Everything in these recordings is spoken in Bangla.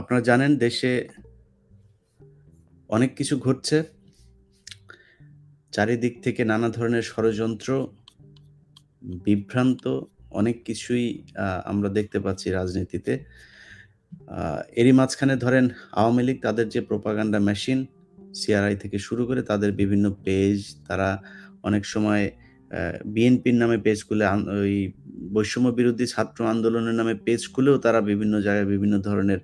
আপনারা জানেন দেশে অনেক কিছু ঘটছে। চারিদিক থেকে নানা ধরনের ষড়যন্ত্র, বিভ্রান্ত অনেক কিছুই আমরা দেখতে পাচ্ছি রাজনীতিতে। এরই মাঝখানে ধরেন আওয়ামী লীগ তাদের যে প্রোপাগান্ডা মেশিন, সিআরআই থেকে শুরু করে তাদের বিভিন্ন পেজ তারা অনেক সময় বিএনপির নামে পেজ খুলে ওই বৈষম্য বিরোধী ছাত্র আন্দোলনের নামে পেজ খুলেও তারা বিভিন্ন জায়গায় বিভিন্ন ধরনের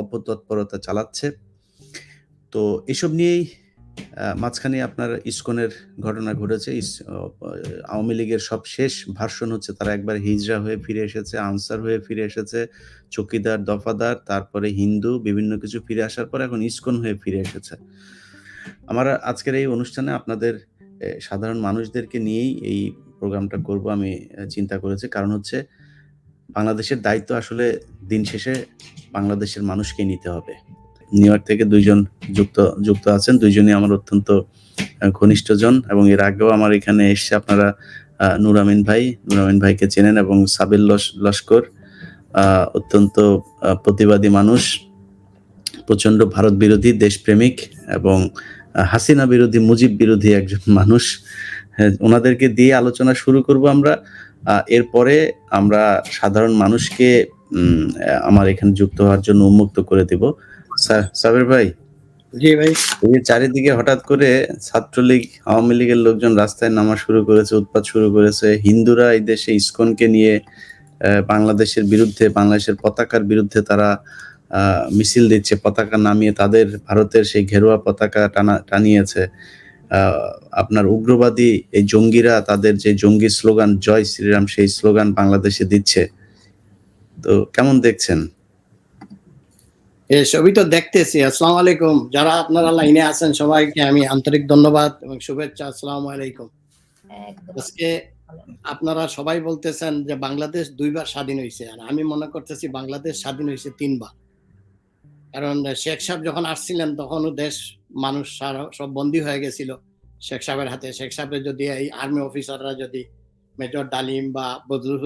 অপতৎপরতা চালাচ্ছে। তো এসব নিয়েই মাঝখানে আপনার ইসকনের ঘটনা ঘটেছে। আওয়ামী লীগের সব শেষ ভার্সন হচ্ছে তারা একবার হিজড়া হয়ে ফিরে এসেছে, আনসার হয়ে ফিরে এসেছে, চকিদার, দফাদার, তারপরে হিন্দু বিভিন্ন কিছু ফিরে আসার পর এখন ইসকন হয়ে ফিরে এসেছে। আমার আজকের এই অনুষ্ঠানে আপনাদের সাধারণ মানুষদেরকে নিয়েই এই প্রোগ্রামটা করব আমি চিন্তা করেছি। কারণ হচ্ছে বাংলাদেশের দায়িত্ব আসলে দিন শেষে বাংলাদেশের মানুষকেই নিতে হবে। নিউ ইয়র্ক থেকে দুইজন যুক্ত যুক্ত আছেন। ২ জনই আমার অত্যন্ত ঘনিষ্ঠজন এবং এর আগেও আমার এখানে এসছে আপনারা নুরামিন ভাই, নুরামিন ভাইকে চেনেন এবং সাবিল লস লস্কর অত্যন্ত প্রতিবাদী মানুষ। প্রচণ্ড ভারত বিরোধী, দেশপ্রেমিক এবং হাসিনা বিরোধী, মুজিব বিরোধী একজন মানুষ। ওনাদেরকে দিয়ে আলোচনা শুরু করব আমরা। এরপরে আমরা সাধারণ মানুষকে আমার এখানে যুক্ত হওয়ার জন্য উন্মুক্ত করে দিব। সাবির ভাই জি ভাই। এই চারিদিকে হঠাৎ করে ছাত্রলীগ, আওয়ামী লীগের লোকজন রাস্তায় নামা শুরু করেছে, উৎপাত শুরু করেছে। হিন্দুরা এই দেশে ইসকনকে নিয়ে বাংলাদেশের বিরুদ্ধে, বাংলাদেশের পতাকার বিরুদ্ধে তারা মিছিল দিচ্ছে। পতাকা নামিয়ে তাদের ভারতের সেই ঘেরুয়া পতাকা টানা টানিয়েছে। আপনার উগ্রবাদী এই জঙ্গিরা তাদের যে জঙ্গি স্লোগান "জয় শ্রীরাম" সেই স্লোগান বাংলাদেশে দিচ্ছে। তো কেমন দেখছেন? এসবই তো দেখতেছি। আসসালামু আলাইকুম। যারা আপনারা লাইনে আছেন সবাইকে আমি আন্তরিক ধন্যবাদ এবং শুভেচ্ছা। আসসালামু আলাইকুম। আজকে আপনারা সবাই বলতেছেন যে বাংলাদেশ দুইবার স্বাধীন হয়েছে আর আমি মনে করতেছি বাংলাদেশ স্বাধীন হয়েছে ৩ বার। কারণ শেখ সাহেব যখন আসছিলেন, তখনও দেশ, মানুষ সব বন্দী হয়ে গেছিল শেখ সাহেবের হাতে। শেখ সাহেবের যদি এই আর্মি অফিসাররা যদি মেজর ডালিম বা বদরুল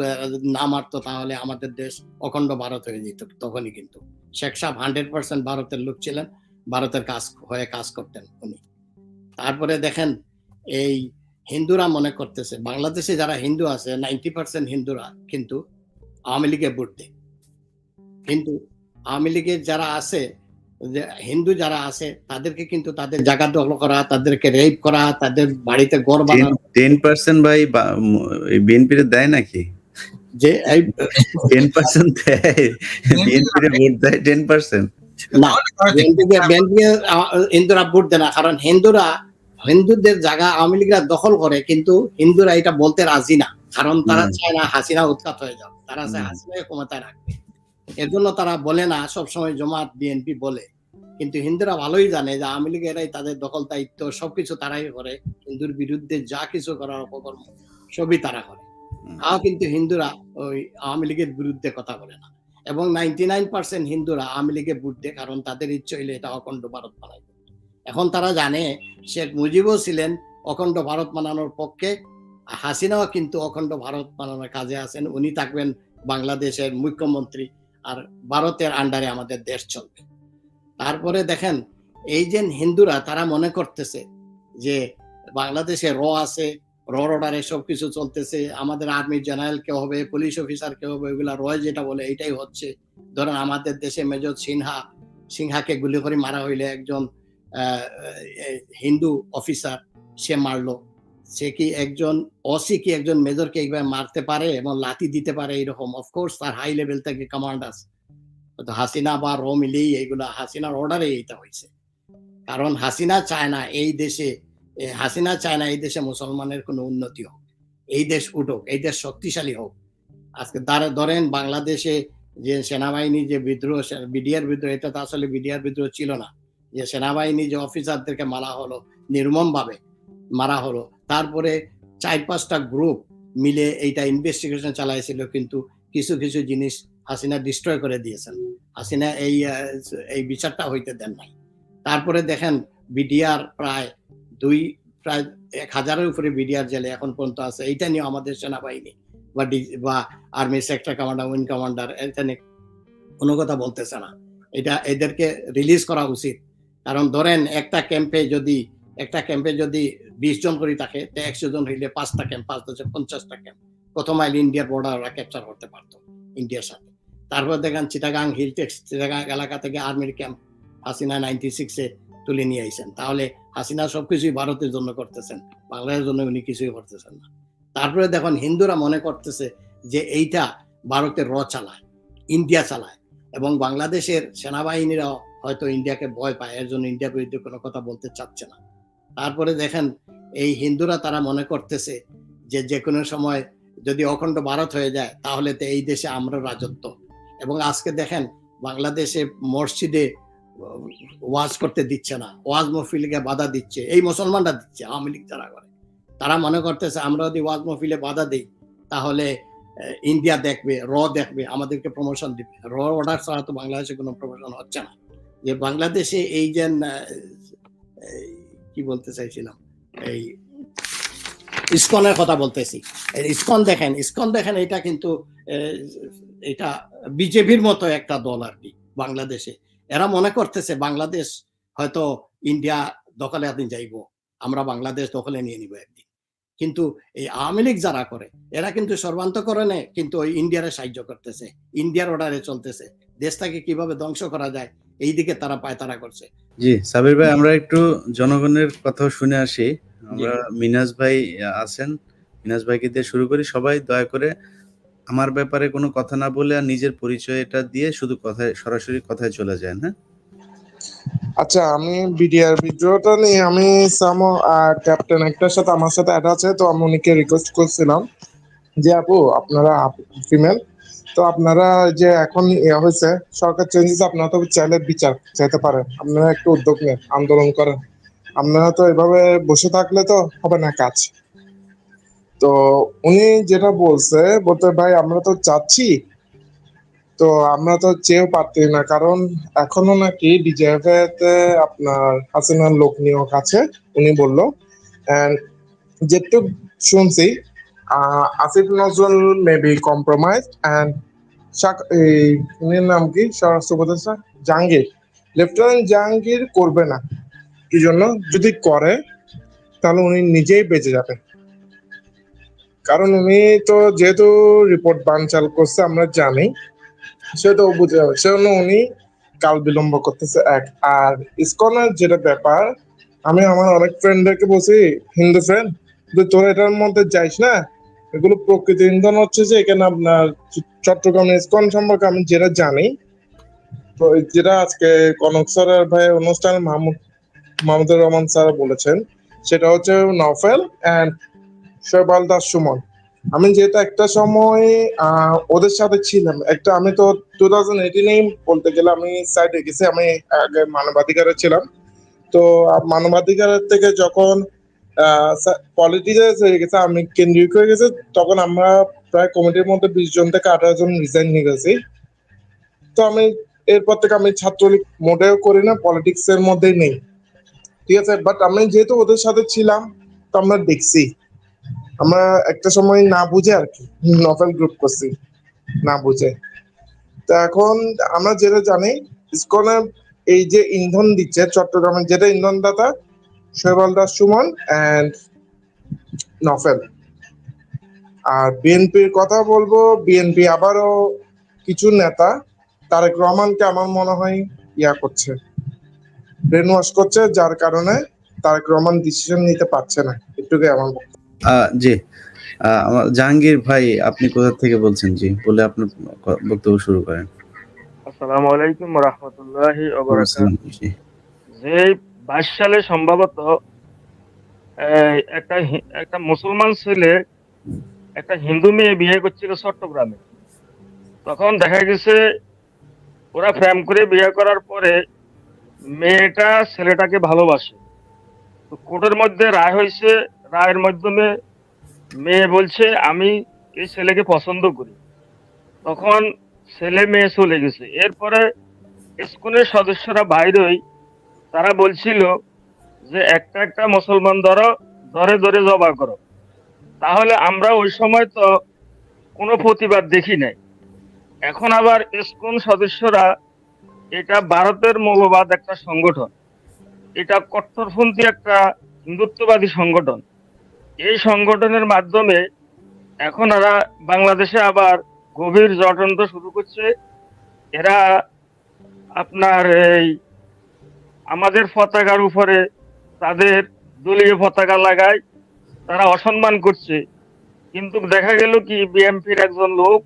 না মারতো, তাহলে আমাদের দেশ অখণ্ড ভারত হয়ে যেত তখনই কিন্তু। শেখ সাহেব 100% ভারতের লোক ছিলেন। ভারতের কাজ হয়ে কাজ করতেন উনি। তারপরে দেখেন, এই হিন্দুরা মনে করতেছে, বাংলাদেশে যারা হিন্দু আছে 90% হিন্দুরা কিন্তু আওয়ামী লীগে ভোট দেয়। কিন্তু আওয়ামী লীগের যারা আছে হিন্দু যারা আছে তাদেরকে কিন্তু তাদের জায়গা দখল করা, তাদেরকে রেপ করা, তাদের বাড়িতে 10, বানানো 10% ভাই বা ম এই বিএনপিরে দেয় নাকি? যে এই 10% দেয়। বিএনপিরে ভোট দেয় 10%? না বিএনপিকে বিএনপিকে হিন্দুরা ভোট দেয় না। কারণ হিন্দুরা হিন্দুদের জায়গা আওয়ামী লীগরা দখল করে কিন্তু হিন্দুরা এটা বলতে রাজি না। কারণ তারা চায় না হাসিনা উৎখাত হয়ে যাবে তারা চায় হুম। হাসিনাকে ক্ষমতায় রাখবে। এর জন্য তারা বলে না সবসময় জমাত বিএনপি বলে। কিন্তু হিন্দুরা ভালোই জানে যে আওয়ামী লীগ এরাই তাদের দখল দায়িত্ব সবকিছু তারাই করে। হিন্দুর বিরুদ্ধে যা কিছু করার অপকর্ম সবই তারা করে। তাও কিন্তু হিন্দুরা ওই আওয়ামী লীগের বিরুদ্ধে কথা বলে না। এবং 99% হিন্দুরা আওয়ামী লীগে ভোট দেয় কারণ তাদের ইচ্ছে হইলে এটা অখণ্ড ভারত বানাইবে। এখন তারা জানে শেখ মুজিবও ছিলেন অখণ্ড ভারত বানানোর পক্ষে। হাসিনাও কিন্তু অখণ্ড ভারত বানানোর কাজে আছেন। উনি থাকবেন বাংলাদেশের মুখ্যমন্ত্রী আর ভারতের আন্ডারে আমাদের দেশ চলবে। তারপরে দেখেন এই যে হিন্দুরা তারা মনে করতেছে যে বাংলাদেশে র আছে, রর অর্ডারে সবকিছু চলতেছে। আমাদের আর্মি জেনারেল কে হবে, পুলিশ অফিসার কে হবে এগুলা র যেটা বলে এটাই হচ্ছে। ধরেন আমাদের দেশে মেজর সিনহা, সিনহাকে গুলি করে মারা হইলে একজন হিন্দু অফিসার সে মারলো। সে কি একজন অসি কি একজন মেজরকে এইভাবে মারতে পারে এবং লাতি দিতে পারে এরকম? অফ কোর্স তার হাই লেভেল থেকে কমান্ড আছে। তো হাসিনা বা র মিলেই এইগুলা হাসিনার অর্ডারে এইটা হইছে। কারণ হাসিনা চায় না এই দেশে হাসিনা চায় না এই দেশে মুসলমানের কোনো উন্নতি হোক। এই দেশ উঠুক, এই দেশ শক্তিশালী হোক। আজকে তারা ধরেন বাংলাদেশে যে সেনাবাহিনী যে বিদ্রোহ বিডিআর বিদ্রোহ এটা তো আসলে বিডিআর বিদ্রোহ ছিল না। যে সেনাবাহিনী যে অফিসারদেরকে মারা হলো নির্মমভাবে মারা হলো। তারপরে চার পাঁচটা গ্রুপ মিলে এইটা ইনভেস্টিগেশন চালাইছিল কিন্তু কিছু, কিছু জিনিস হাসিনা ডিস্ট্রয় করে দিয়েছেন। হাসিনা এই এই বিচারটা হইতে দেন নাই। তারপরে দেখেন বিডিআর প্রায় দুই প্রায় এক হাজারের উপরে বিডিআর জেলে এখন পর্যন্ত আছে। এইটা নিয়ে আমাদের সেনাবাহিনী বা বা army sector commander, wing commander এটা নিয়ে কোনো কথা বলতেছে না এটা এদেরকে রিলিজ করা উচিত কারণ ধরেন একটা ক্যাম্পে যদি একটা ক্যাম্পে যদি বিশ জন করে থাকে একশো জন হইলে পাঁচটা ক্যাম্প, পাঁচ দশে পঞ্চাশটা ক্যাম্প। কত মাইল ইন্ডিয়ার বর্ডার ক্যাপচার করতে পারতো ইন্ডিয়ার সাথে। তারপর দেখেন চিটাগাং হিলটেক্স চিটাগাং এলাকা থেকে আর্মির ক্যাম্প হাসিনা নাইনটি সিক্সে তুলে নিয়ে আইছেন তাহলে হাসিনা সবকিছুই ভারতের জন্য করতেছেন, বাংলাদেশের জন্য উনি কিছুই করতেছেন না। তারপরে দেখুন হিন্দুরা মনে করতেছে যে এইটা ভারতের র চালায়, ইন্ডিয়া চালায় এবং বাংলাদেশের সেনাবাহিনীরাও হয়তো ইন্ডিয়াকে ভয় পায়, এর জন্য ইন্ডিয়ার বিরুদ্ধে কোনো কথা বলতে চাচ্ছে না। তারপরে দেখেন, এই হিন্দুরা তারা মনে করতেছে যে যে কোনো সময় যদি অখণ্ড ভারত হয়ে যায়, তাহলে তো এই দেশে আমরা রাজত্ব। এবং আজকে দেখেন, বাংলাদেশে মসজিদে ওয়াজ করতে দিচ্ছে না, ওয়াজ মহফিলকে বাধা দিচ্ছে, এই মুসলমানরা দিচ্ছে, আওয়ামী লীগ যারা করে। তারা মনে করতেছে, আমরা যদি ওয়াজ মহফিলে বাধা দিই, তাহলে ইন্ডিয়া দেখবে, র দেখবে, আমাদেরকে প্রমোশন দিবে। র অর্ডার ছাড়া তো বাংলাদেশে কোনো প্রমোশন হচ্ছে না। যে বাংলাদেশে এই যে কি বলতে চাইছিলাম? এই ইসকনের কথা বলতেছি। ইসকন দেখেন ইসকন দেখেন, এটা কিন্তু এটা বিজেপির মতো একটা দল আর কি, বাংলাদেশে। এরা মনে করতেছে, বাংলাদেশ হয়তো ইন্ডিয়া দখলে আপনি যাইব, আমরা বাংলাদেশ দখলে নিয়ে নিব একদিন। কিন্তু এই আওয়ামী লীগ যারা করে, এরা কিন্তু সর্বান্তকরণে কিন্তু ওই ইন্ডিয়ারে সাহায্য করতেছে, ইন্ডিয়ার অর্ডারে চলতেছে। দেশটাকে কীভাবে ধ্বংস করা যায় এই দিকে তারা পায়তারা করছে। জি সাবির ভাই আমরা একটু জনগণের কথা শুনে আসি। আমরা মিনাজ ভাই আছেন। মিনাজ ভাইকে দিয়ে শুরু করি। সবাই দয়া করে আমার ব্যাপারে কোনো কথা না বলে আর নিজের পরিচয়টা দিয়ে শুধু কথায় সরাসরি কথায় চলে যায় হ্যাঁ? আচ্ছা আমি বিডিআর ভিডিওটা নিয়ে আমি সামো আর ক্যাপ্টেন একটার সাথে আমার সাথে অ্যাড আছে তো আমি উনিকে রিকোয়েস্ট করছিলাম যে আপু আপনারা ফিমেল তো আপনারা যে এখন ইয়ে হয়েছে, সরকার চেঞ্জেস আপনারা তো চাইলে বিচার চাইতে পারেন। আপনারা একটু উদ্যোগ নেন, আন্দোলন করেন। আপনারা তো এভাবে বসে থাকলে তো হবে না কাজ। তো উনি যেটা বলছে, বলতে ভাই, আমরা তো চাচ্ছি, তো আমরা তো চেয়েও পারতি না। কারণ এখনও নাকি ডিজিএফ আপনার হাসিনার লোক নিয়োগ আছে, উনি বলল। যেটুক শুনছি Asif Nazrul may be compromise and উনির নাম কি? স্বরাষ্ট্র উপদেষ্টা জাহাঙ্গীর। লেফটেন্যান্ট জাহাঙ্গীর করবে না। কি জন্য? যদি করে, তাহলে উনি নিজেই বেঁচে যাবে। কারণ উনি তো যেহেতু রিপোর্ট বানচাল করছে, আমরা জানি। সেটা বুঝে যাবে। সেজন্য উনি কাল বিলম্ব করতেছে এক। আর ইসকনের যেটা ব্যাপার, আমি আমার অনেক ফ্রেন্ডদেরকে বলছি, হিন্দু ফ্রেন্ড তোরা এটার মধ্যে যাইস না এগুলো প্রকৃতি ইন্ধন হচ্ছে যে এখানে আপনার চট্টগ্রাম ইসকন সম্পর্কে আমি যেটা জানি যেটা আজকে কনক স্যারের ভাই অনুষ্ঠানে মাহমুদ মাহমুদুর রহমান স্যার বলেছেন, সেটা হচ্ছে নফেল অ্যান্ড শৈবাল দাস সুমন। আমি যেহেতু একটা সময় ওদের সাথে ছিলাম, একটা আমি তো টু থাউজেন্ড এইটিনেই বলতে গেলে আমি সাইড রেখেছি আমি আগে মানবাধিকারে ছিলাম। তো মানবাধিকারের থেকে যখন পলিটিক্সে হয়ে গেছে, আমি কেন্দ্রিক হয়ে গেছে, তখন আমরা প্রায় কমিটির মধ্যে বিশ জন থেকে আঠারো জন রিজাইন নিয়ে গেছি। তো আমি এরপর থেকে আমি ছাত্রলীগ মোটেও করি না পলিটিক্স এর মধ্যেই নেই। ঠিক আছে বাট আমি যেহেতু ওদের সাথে ছিলাম, তো আমরা দেখছি। আমরা একটা সময় না বুঝে আর কি নভেল গ্রুপ করছি, না বুঝে। তো এখন আমরা যেটা জানি ইসকনে এই যে ইন্ধন দিচ্ছে, চট্টগ্রামের যেটা ইন্ধন দাতা শৈবাল দাস সুমন অ্যান্ড নফেল আর বিএনপির কথা বলব বিএনপি আবারও কিছু নেতা তারেক রহমানকে আমার মনে হয় ইয়া করছে ব্রেন ওয়াশ করছে যার কারণে তারেক রহমান ডিসিশন নিতে পারছে না। একটুকে আমার জি। জাহাঙ্গীর ভাই আপনি কোথা থেকে বলছেন জি? বলে আপনার ক- বক্তব্য শুরু করেন। আসসালামু আলাইকুম রহমতুল্লাহি জি। যে বাইশ সালে সম্ভবত একটা একটা মুসলমান ছেলে, একটা হিন্দু মেয়ে বিয়ে করছিল চট্টগ্রামে। তখন দেখা গেছে, ওরা প্রেম করে বিয়ে করার পরে মেয়েটা ছেলেটাকে ভালোবাসে। তো কোর্টের মধ্যে রায় হয়েছে, রায়ের মাধ্যমে মেয়ে বলছে, আমি এই ছেলেকে পছন্দ করি। তখন ছেলে মেয়ে চলে গেছে। এরপরে স্কুলের সদস্যরা বাইরেই তারা বলছিল যে একটা একটা মুসলমান ধরো, ধরে ধরে জবা করো। তাহলে আমরা ওই সময় তো কোনো প্রতিবাদ দেখি নাই। এখন আবার ইসকন সদস্যরা এটা ভারতের মৌলবাদ একটা সংগঠন। এটা কট্টরপন্থী একটা হিন্দুত্ববাদী সংগঠন। এই সংগঠনের মাধ্যমে এখন এরা বাংলাদেশে আবার গভীর জটন্ত শুরু করছে। এরা আপনার এই আমাদের পতাকার উপরে তাদের দলীয় পতাকা লাগায় তারা অসম্মান করছে। কিন্তু দেখা গেল কি বিএনপির একজন লোক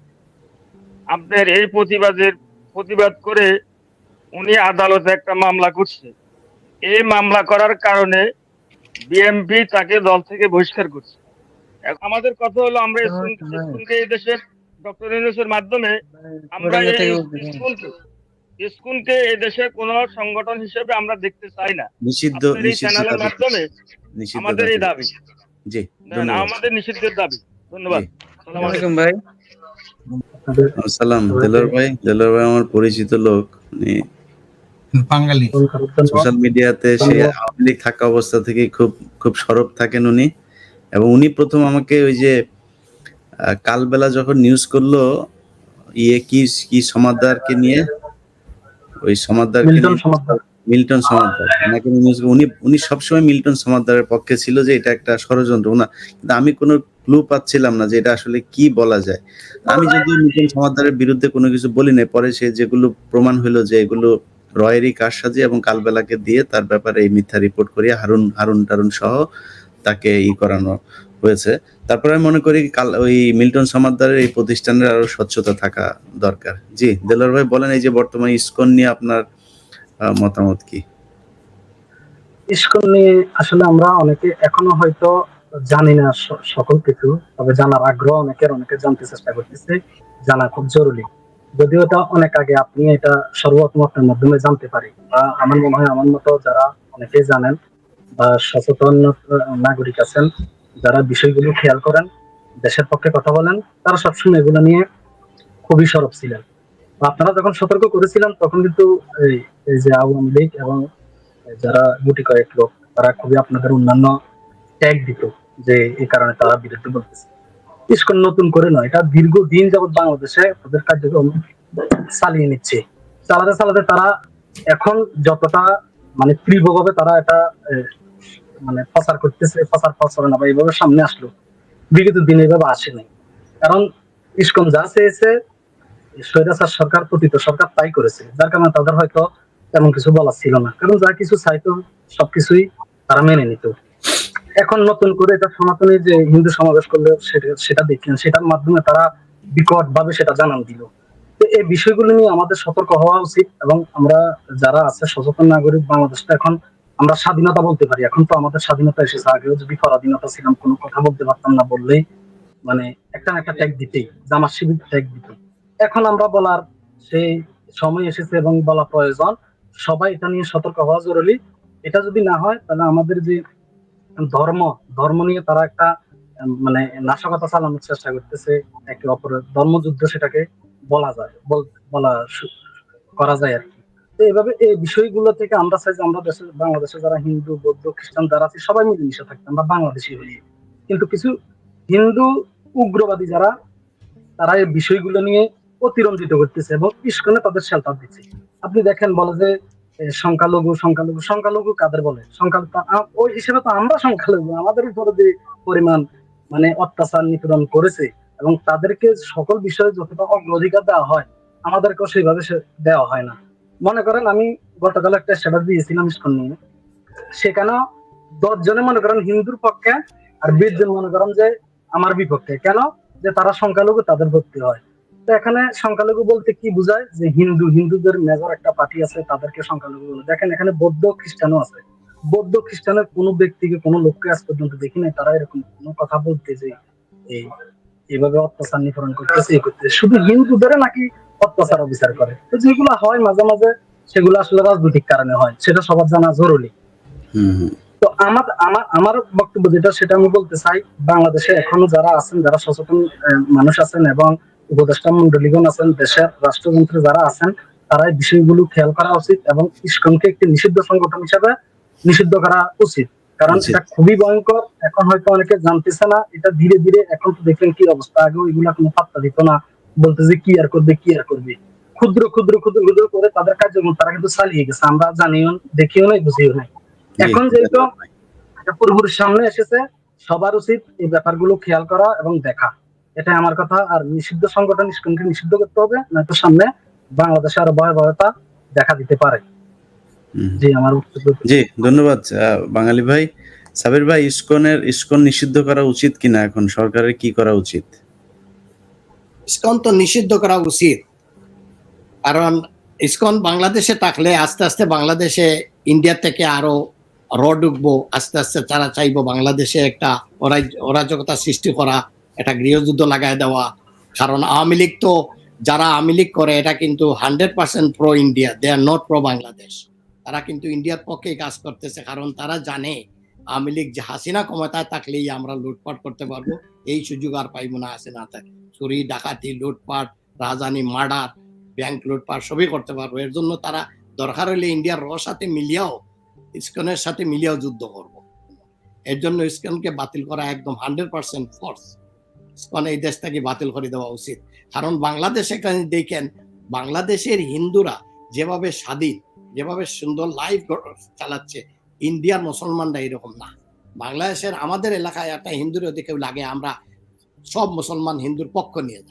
আপনার এই প্রতিবাদের প্রতিবাদ করে উনি আদালতে একটা মামলা করছে। এই মামলা করার কারণে বিএনপি তাকে দল থেকে বহিষ্কার করছে। আমাদের কথা হলো আমরা ইসকন- ইসকনকে এই দেশের ডক্টর ইউনুসের মাধ্যমে আমরা এই ইসকনকে ইসকনকে এই দেশের কোন সংগঠন হিসেবে আমরা দেখতে চাই না। নিষিদ্ধ চ্যানেলের মাধ্যমে আমাদের এই দাবি। জি ধন্যবাদ। আমাদের নিষিদ্ধের দাবি। ধন্যবাদ। আলাইকুম। ভাই। আসসালাম ভাই। দেলোয়ার ভাই আমার পরিচিত লোক উনি বাঙালি। সোশ্যাল মিডিয়াতে সে আওয়ামী লীগ থাকা অবস্থা থেকে খুব খুব সরব থাকেন উনি। এবং উনি প্রথম আমাকে ওই যে কালবেলা যখন নিউজ করল ইয়ে কি কি সমাদদারকে নিয়ে ওই সমাদদারকে মিল্টন সমাদ্দার। মিল্টন সমাদ্দার। ওনাকে উনি উনি সবসময় মিল্টন সমাদ্দারের পক্ষে ছিল যে এটা একটা ষড়যন্ত্র। না কিন্তু আমি কোনো ক্লু পাচ্ছিলাম না যে এটা আসলে কি বলা যায়। আমি যদি মিল্টন সমাদ্দারের বিরুদ্ধে কোনো কিছু বলি না পরে সে যেগুলো প্রমাণ হলো যে এগুলো রয়েরই কারসাজি এবং কালবেলাকে দিয়ে তার ব্যাপারে এই মিথ্যা রিপোর্ট করিয়ে হারুন হারুন টারুন সহ তাকে ই করানো হয়েছে। তারপরে আমি মনে করি কাল ওই মিল্টন সমাদ্দারের এই প্রতিষ্ঠানের আরও স্বচ্ছতা থাকা দরকার। জি দেলোয়ার ভাই বলেন এই যে বর্তমানে ইসকন নিয়ে আপনার মতামত কি? নিয়ে আসলে আমরা অনেকে এখনও হয়তো জানি না সকল কিছু, তবে জানার আগ্রহ অনেকের, অনেকে জানতে চেষ্টা করতেছে, জানা খুব জরুরি। যদিও এটা অনেক আগে আপনি এটা সর্বপ্রথম আপনার মাধ্যমে জানতে পারি। বা আমার মনে হয় আমার মতো যারা অনেকেই জানেন বা সচেতন নাগরিক আছেন যারা বিষয়গুলো খেয়াল করেন, দেশের পক্ষে কথা বলেন, তারা সবসময় এগুলো নিয়ে খুবই সরব ছিলেন। আপনারা যখন সতর্ক করেছিলেন, তখন কিন্তু এই যে আওয়ামী লীগ এবং যারা গুটি কয়েক লোক, তারা খুবই আপনাদের অন্যান্য ট্যাগ দিত যে এই কারণে তারা বিরুদ্ধে বলতেছে। ইস্কন নতুন করে নয়, এটা দীর্ঘদিন যাবৎ বাংলাদেশে তাদের কার্যক্রম চালিয়ে নিচ্ছে। চালাতে চালাতে তারা এখন যতটা মানে তীব্রভাবে তারা এটা মানে প্রচার করতেছে, প্রচার প্রচারণা বা এইভাবে সামনে আসলো। বিগত দিনে এভাবে আসে নাই। কারণ ইস্কন যা চেয়েছে, স্বৈরাচার সরকার পতিত সরকার তাই করেছে। যার কারণে তাদের হয়তো তেমন কিছু বলার ছিল না। কারণ যা কিছু চাইতো, সবকিছুই তারা মেনে নিত। এখন নতুন করে এটা সনাতনী যে হিন্দু সমাবেশ করলে, সেটা সেটা দেখলেন। সেটার মাধ্যমে তারা বিকট ভাবে সেটা জানান দিল। তো এই বিষয়গুলো নিয়ে আমাদের সতর্ক হওয়া উচিত এবং আমরা যারা আছে, সচেতন নাগরিক, বাংলাদেশটা এখন আমরা স্বাধীনতা বলতে পারি। এখন তো আমাদের স্বাধীনতা এসেছে। আগেও যদি পরাধীনতা ছিলাম, কোনো কথা বলতে পারতাম না বললেই মানে একটা একটা ট্যাগ দিতেই জামার শিবির ট্যাগ দিত এখন আমরা বলার সেই সময় এসেছে এবং বলা প্রয়োজন। সবাই এটা নিয়ে সতর্ক হওয়া জরুরি। এটা যদি না হয়, তাহলে আমাদের যে ধর্ম ধর্ম নিয়ে তারা একটা মানে নাশকতা চালানোর চেষ্টা করতেছে। একে অপরের ধর্মযুদ্ধ সেটাকে বলা যায়, বলা করা যায় আর কি। এভাবে এই বিষয়গুলো থেকে আমরা চাই যে আমরা দেশে বাংলাদেশে যারা হিন্দু, বৌদ্ধ, খ্রিস্টান, যারা আছে, সবাই মিলেমিশে থাকতে, আমরা বাংলাদেশি হই। কিন্তু কিছু হিন্দু, উগ্রবাদী যারা, তারা এই বিষয়গুলো নিয়ে অতিরঞ্জিত করতেছে এবং ইস্কনে তাদের শেল্টার দিচ্ছে। আপনি দেখেন বলে যে সংখ্যালঘু সংখ্যালঘু সংখ্যালঘু কাদের বলে? সংখ্যালঘু ওই হিসেবে তো আমরা সংখ্যালঘু, আমাদের উপরে যে পরিমাণ মানে অত্যাচার নিপীড়ন করেছে এবং তাদেরকে সকল বিষয়ে যতটা অগ্রাধিকার দেওয়া হয়, আমাদেরকেও সেইভাবে দেওয়া হয় না। মনে করেন আমি গতকাল একটা সেবা দিয়েছিলাম ইস্কন নিয়ে। সেখানেও দশ জনে মনে করেন হিন্দুর পক্ষে আর বিশ জন মনে করেন যে আমার বিপক্ষে। কেন? যে তারা সংখ্যালঘু, তাদের ভর্তি হয়। তো এখানে সংখ্যালঘু বলতে কি বোঝায়? যে হিন্দু, হিন্দুদের মেজর একটা পার্টি আছে, তাদেরকে সংখ্যালঘু বলে। দেখেন এখানে বৌদ্ধ খ্রিস্টানও আছে। বৌদ্ধ খ্রিস্টানের কোনো ব্যক্তিকে, কোনো লোককে আজ পর্যন্ত দেখি নাই। তারা এরকম কোনো কথা বলতে যে এই, এইভাবে অত্যাচার নিপরণ করতেছে শুধু হিন্দুদের নাকি অত্যাচার অবিচার করে। তো যেগুলো হয় মাঝে মাঝে সেগুলো আসলে রাজনৈতিক কারণে হয়। সেটা সবার জানা জরুরি। তো আমার আমার আমার বক্তব্য যেটা সেটা আমি বলতে চাই বাংলাদেশে এখনও যারা আছেন যারা সচেতন মানুষ আছেন এবং উপদেষ্টা মন্ডলীগণ আছেন দেশের রাষ্ট্রযন্ত্রে যারা আছেন তারা এই বিষয়গুলো খেয়াল করা উচিত এবং ইস্কনকে একটি নিষিদ্ধ সংগঠন হিসাবে নিষিদ্ধ করা উচিত। কারণ। এটা খুবই ভয়ঙ্কর। এখন হয়তো অনেকে জানতেছে না এটা ধীরে ধীরে এখন তো দেখলেন কি অবস্থা আগে এগুলা কোনো পাত্তা দিত না। বলতে যে কি আর করবে কি আর করবে। ক্ষুদ্র ক্ষুদ্র ক্ষুদ্র ক্ষুদ্র করে তাদের কার্যক্রম তারা কিন্তু চালিয়ে গেছে। আমরা জানিও দেখিও নাই বুঝিও নাই। এখন যেহেতু একটা সামনে এসেছে সবার উচিত এই ব্যাপারগুলো খেয়াল করা এবং দেখা। এটাই আমার কথা। আর নিষিদ্ধ সংগঠন ইস্কনকে নিষিদ্ধ করতে হবে নয়তো সামনে বাংলাদেশে আরও ভয়াবহতা দেখা দিতে পারে। জি আমার জি ধন্যবাদ বাঙালি ভাই। সাবির ভাই ইস্কনের ইস্কন নিষিদ্ধ করা উচিত কিনা এখন? সরকারের কি করা উচিত? ইসকন তো নিষিদ্ধ করা উচিত। কারণ ইসকন বাংলাদেশে থাকলে আস্তে আস্তে বাংলাদেশে ইন্ডিয়া থেকে আরও র ঢুকবো, আস্তে আস্তে তারা চাইব বাংলাদেশে একটা অরাজকতা সৃষ্টি করা, একটা গৃহযুদ্ধ লাগাই দেওয়া। কারণ আওয়ামী লীগ তো যারা আওয়ামী লীগ করে, এটা কিন্তু hundred percent pro India they are not pro Bangladesh তারা কিন্তু ইন্ডিয়ার পক্ষেই কাজ করতেছে, কারণ তারা জানে আওয়ামী লীগ যে হাসিনা ক্ষমতায় থাকলেই আমরা লুটপাট করতে পারব। এই সুযোগ আর পাইবো না হাসিনা থাকে চুরি, ডাকাতি, লুটপাট, রাজধানী, মার্ডার, ব্যাংক লুটপাট সবই করতে পারব। এর জন্য তারা দরকার হলে ইন্ডিয়ার র সাথে মিলিয়াও ইস্কনের সাথে মিলিয়াও যুদ্ধ করব। এর জন্য ইস্কনকে বাতিল করা একদম হান্ড্রেড পার্সেন্ট ফোর্স। ইস্কন এই দেশ থেকে বাতিল করে দেওয়া উচিত। কারণ বাংলাদেশে এখানে দেখেন, বাংলাদেশের হিন্দুরা যেভাবে স্বাধীন, যেভাবে সুন্দর লাইফ চালাচ্ছে, ইন্ডিয়ার মুসলমানরা এরকম না। বাংলাদেশের আমাদের এলাকায় একটা হিন্দুর যদি লাগে, আমরা সব মুসলমান হিন্দুর পক্ষ নিয়ে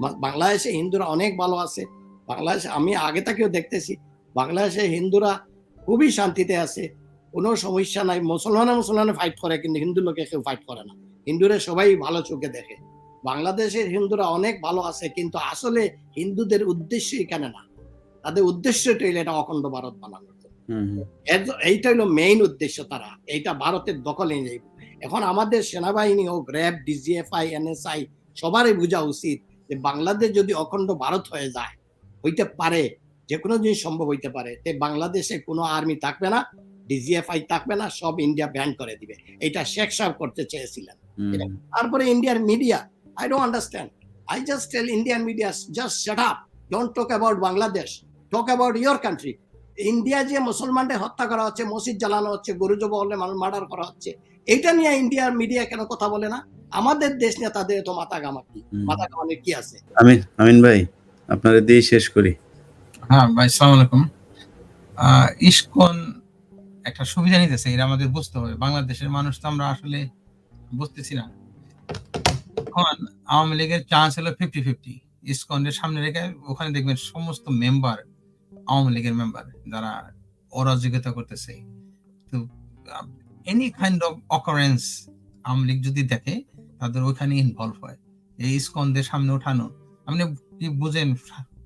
মা- বাংলাদেশে হিন্দুরা অনেক ভালো আছে। বাংলাদেশে আমি আগে থেকেও দেখতেছি, বাংলাদেশে হিন্দুরা খুবই শান্তিতে আছে। কোনো সমস্যা নাই। মুসলমানে মুসলমানে ফাইট করে, কিন্তু হিন্দু লোকে কেউ ফাইট করে না। হিন্দুরা সবাই ভালো চোখে দেখে। বাংলাদেশের হিন্দুরা অনেক ভালো আছে, কিন্তু আসলে হিন্দুদের উদ্দেশ্য এখানে না। তাদের উদ্দেশ্যটা হইল এটা অখণ্ড ভারত বানানো। এইটা হলো মেইন উদ্দেশ্য তারা। এইটা ভারতের দখলে যাইব। এখন আমাদের সেনাবাহিনী হোক র্যাব ডিজিএফআই এনএসআই সবারই বোঝা উচিত যে বাংলাদেশ যদি অখণ্ড ভারত হয়ে যায় হইতে পারে যে কোনো জিনিস সম্ভব হইতে পারে তে বাংলাদেশে কোনো আর্মি থাকবে না ডিজিএফআই থাকবে না সব ইন্ডিয়া ব্যান করে দিবে। এটা শেখ সাহেব করতে চেয়েছিলেন। তারপরে ইন্ডিয়ার media I don't understand I just tell Indian media just shut up don't talk about Bangladesh talk about your country India যে মুসলমানদের হত্যা করা হচ্ছে মসজিদ জ্বালানো হচ্ছে গরু জব হলে মানুষ মার্ডার করা হচ্ছে এটা নিয়ে ইন্ডিয়ার মিডিয়া কেন কথা বলে না? আমাদের দেশ নিয়ে তাদের তো মাথা গামাকি। মাথা গামানোর কি আছে? আমিন আমিন ভাই আপনারা দিয়ে শেষ করি। হ্যাঁ ভাই সালাম আলাইকুম। আহ, ইসকন একটা সুবিধা নিতেছে এটা আমাদের বুঝতে হবে। বাংলাদেশের মানুষ তো আমরা আসলে বুঝতেছি না। এখন আওয়ামী লীগের চান্স হলো ফিফটি ফিফটি ইসকনের সামনে রেখে ওখানে দেখবেন সমস্ত মেম্বার আওয়ামী লীগের মেম্বার যারা অরাজকতা করতেছে। তো any kind of occurrence Awami League যদি দেখে, তাদের ওইখানে ইনভলভ হয়। এই ইসকনদের সামনে ওঠানো। আপনি কি বুঝেন,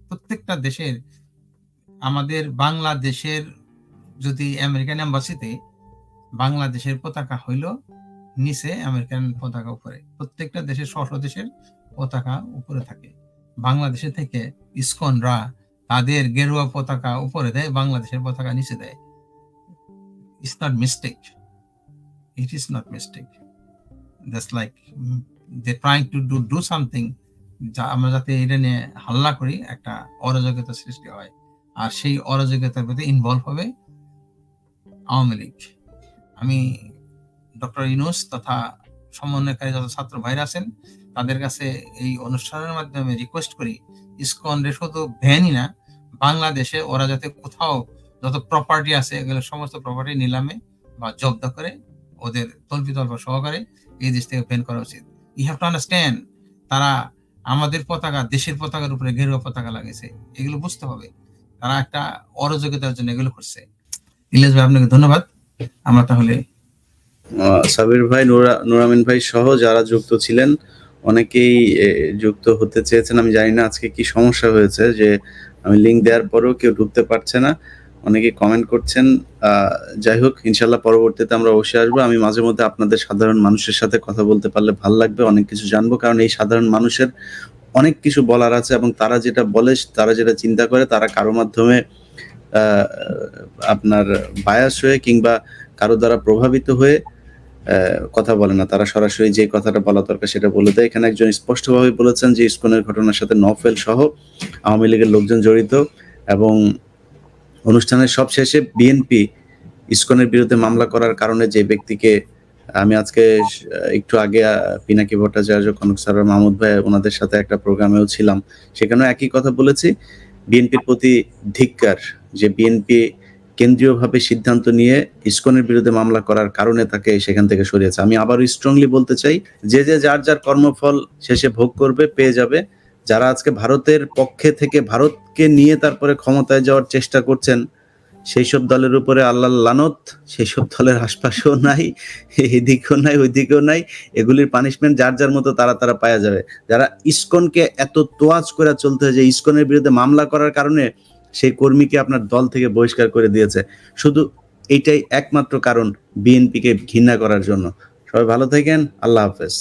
প্রত্যেকটা দেশের, আমাদের বাংলাদেশের যদি আমেরিকান এম্বাসিতে বাংলাদেশের পতাকা হইল, নিচে আমেরিকান পতাকা উপরে। প্রত্যেকটা দেশের স্ব দেশের পতাকা উপরে থাকে। বাংলাদেশে থেকে ইসকনরা তাদের গেরুয়া পতাকা উপরে দেয়, বাংলাদেশের পতাকা নিচে দেয়। Its not mistake it is not mistake just like they trying to do do something যা আমরা যাতে এটা নিয়ে হাল্লা করি, একটা অরাজকতা সৃষ্টি হয়। আর সেই অরাজকতার প্রতি ইনভলভ হবে আওয়ামী লীগ। আমি ডক্টর ইউনুস তথা সমন্বয়কারী যত ছাত্র ভাইরা আছেন তাদের কাছে এই অনুষ্ঠানের মাধ্যমে রিকোয়েস্ট করি, ইসকন রে শুধু ভ্যানই না, বাংলাদেশে ওরা যাতে কোথাও যত প্রপার্টি আছে, এগুলো সমস্ত প্রপার্টি নিলামে বা জব্দ করে ওদের তল্পিতল্প সহকারে এই দেশ থেকে ব্যান করা উচিত। ইউ হ্যাভ টু আন্ডারস্ট্যান্ড তারা আমাদের পতাকা, দেশের পতাকার উপরে গেরুয়া পতাকা লাগাইছে, এগুলো বুঝতে হবে। তারা একটা অরাজকতার জন্য এগুলো করছে। ইলিয়াস ভাই, আপনাকে ধন্যবাদ। আমরা তাহলে সাবির ভাই, নুরা নুরামিন ভাই সহ যারা যুক্ত ছিলেন অনেকেই যুক্ত হতে চেয়েছেন। আমি জানি না আজকে কি সমস্যা হয়েছে যে আমি লিঙ্ক দেওয়ার পরেও কেউ ঢুকতে পারছে না। অনেকে কমেন্ট করছেন যাই হোক ইনশাল্লাহ পরবর্তীতে আমরা অবশ্যই আসব। আমি মাঝে মধ্যে আপনাদের সাধারণ মানুষের সাথে কথা বলতে পারলে ভালো লাগবে, অনেক কিছু জানব। কারণ এই সাধারণ মানুষের অনেক কিছু বলার আছে এবং তারা যেটা বলে, তারা যেটা চিন্তা করে, তারা কারও মাধ্যমে আপনার বায়াস হয়ে কিংবা কারও দ্বারা প্রভাবিত হয়ে কথা বলে না। তারা সরাসরি যে কথাটা বলা দরকার সেটা বলে দেয়। এখানে একজন স্পষ্টভাবে বলেছেন যে ইস্কনের ঘটনার সাথে নফেল সহ আওয়ামী লীগের লোকজন জড়িত এবং অনুষ্ঠানের সব শেষে বিএনপি ইস্কনের বিরুদ্ধে মামলা করার কারণে যে ব্যক্তিকে, আমি আজকে একটু আগে পিনাকি ভট্টাচার্য, কনক সার মাহমুদ ভাই ওনাদের সাথে একটা প্রোগ্রামেও ছিলাম। সেখানেও একই কথা বলেছি। বিএনপির প্রতি ধিক্কার যে বিএনপি কেন্দ্রীয়ভাবে সিদ্ধান্ত নিয়ে ইসকনের বিরুদ্ধে মামলা করার কারণে তাকে সেখান থেকে সরিয়েছে। আমি আবারও স্ট্রংলি বলতে চাই, যে যে যার যার কর্মফল শেষে ভোগ করবে, পেয়ে যাবে। যারা আজকে ভারতের পক্ষে থেকে ভারতকে নিয়ে তারপরে ক্ষমতায় যাওয়ার চেষ্টা করছেন সেই সব দলের উপরে আল্লাহ লানত সেই সব দলের আশপাশেও নাই, এদিকেও নাই, ওইদিকেও নাই। এগুলির পানিশমেন্ট যার যার মতো তারা তারা পাওয়া যাবে। যারা ইসকনকে এত তোয়াজ করে চলতে হয় যে ইসকনের বিরুদ্ধে মামলা করার কারণে সেই কর্মীকে আপনার দল থেকে বহিষ্কার করে দিয়েছে। শুধু এইটাই একমাত্র কারণ বিএনপিকে ঘৃণা করার জন্য। সবাই ভালো থাকেন, আল্লাহ হাফেজ।